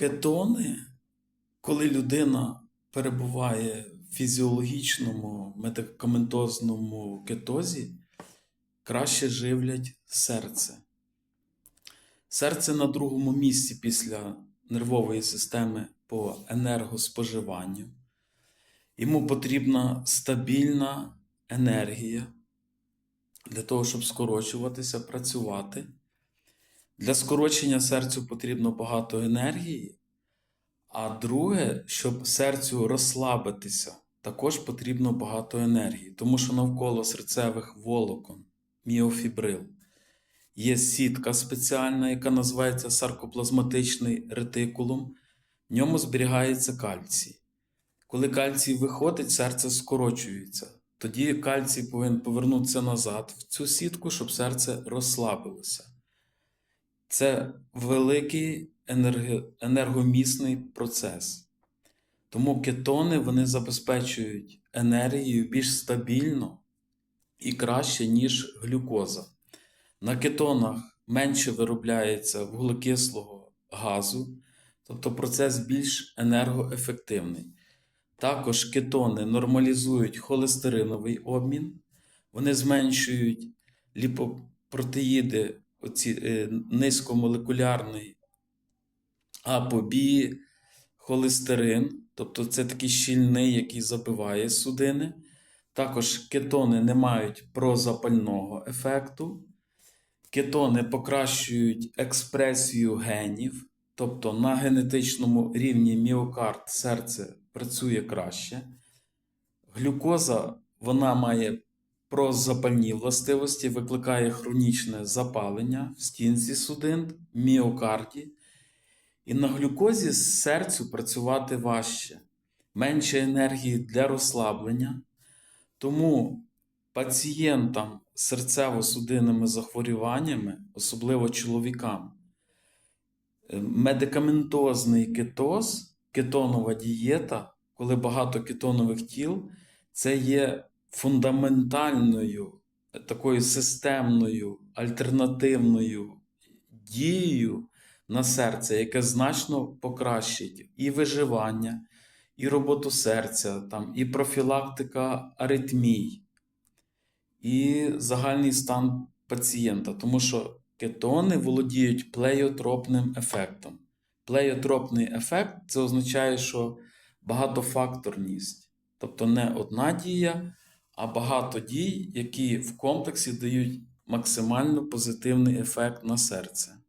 Кетони, коли людина перебуває в фізіологічному медикаментозному кетозі, краще живлять серце. Серце на другому місці після нервової системи по енергоспоживанню. Йому потрібна стабільна енергія для того, щоб скорочуватися, працювати. Для скорочення серцю потрібно багато енергії. А друге, щоб серцю розслабитися, також потрібно багато енергії, тому що навколо серцевих волокон, міофібрил, є сітка спеціальна, яка називається саркоплазматичний ретикулум. В ньому зберігається кальцій. Коли кальцій виходить, серце скорочується. Тоді кальцій повинен повернутися назад в цю сітку, щоб серце розслабилося. Це великий енерго- енергомісний процес. Тому кетони вони забезпечують енергію більш стабільно і краще, ніж глюкоза. На кетонах менше виробляється вуглекислого газу, тобто процес більш енергоефективний. Також кетони нормалізують холестериновий обмін, вони зменшують ліпопротеїди, оці, е, низькомолекулярний апобі, холестерин, тобто це такий щільний, який забиває судини. Також кетони не мають прозапального ефекту. Кетони покращують експресію генів, тобто на генетичному рівні міокард серце працює краще. Глюкоза вона має прозапальні властивості, викликає хронічне запалення в стінці судин, міокарді. І на глюкозі серцю працювати важче, менше енергії для розслаблення. Тому пацієнтам з серцево-судинними захворюваннями, особливо чоловікам, е, медикаментозний кетоз, кетонова дієта, коли багато кетонових тіл, це є фундаментальною, такою системною, альтернативною дією на серце, яке значно покращить і виживання, і роботу серця, там, і профілактика аритмій, і загальний стан пацієнта. Тому що кетони володіють плеєотропним ефектом. Плеєотропний ефект це означає, що багатофакторність. Тобто не одна дія, а багато дій, які в комплексі дають максимально позитивний ефект на серце.